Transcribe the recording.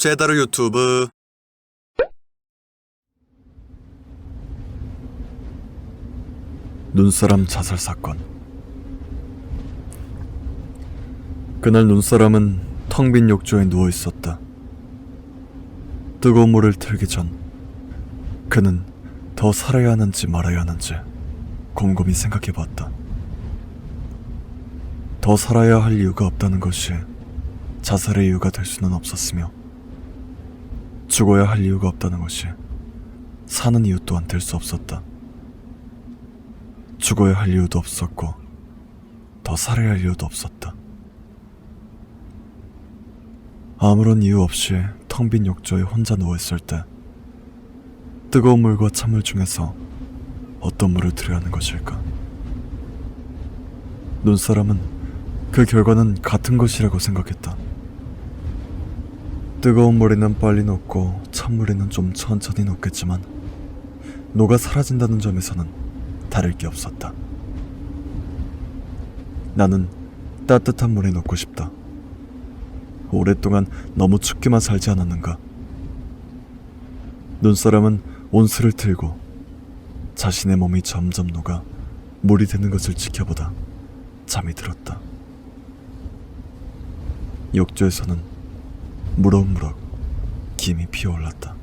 제다로 유튜브 눈사람 자살 사건. 그날 눈사람은 텅 빈 욕조에 누워 있었다. 뜨거운 물을 틀기 전 그는 더 살아야 하는지 말아야 하는지 곰곰이 생각해 봤다. 더 살아야 할 이유가 없다는 것이 자살의 이유가 될 수는 없었으며 죽어야 할 이유가 없다는 것이 사는 이유 또한 될 수 없었다. 죽어야 할 이유도 없었고 더 살아야 할 이유도 없었다. 아무런 이유 없이 텅 빈 욕조에 혼자 누워있을 때 뜨거운 물과 찬물 중에서 어떤 물을 들여야 하는 것일까? 눈사람은 그 결과는 같은 것이라고 생각했다. 뜨거운 물에는 빨리 녹고 찬물에는 좀 천천히 녹겠지만 녹아 사라진다는 점에서는 다를 게 없었다. 나는 따뜻한 물에 넣고 싶다. 오랫동안 너무 춥게만 살지 않았는가? 눈사람은 온수를 틀고 자신의 몸이 점점 녹아 물이 되는 것을 지켜보다 잠이 들었다. 욕조에서는 무럭무럭 김이 피어올랐다.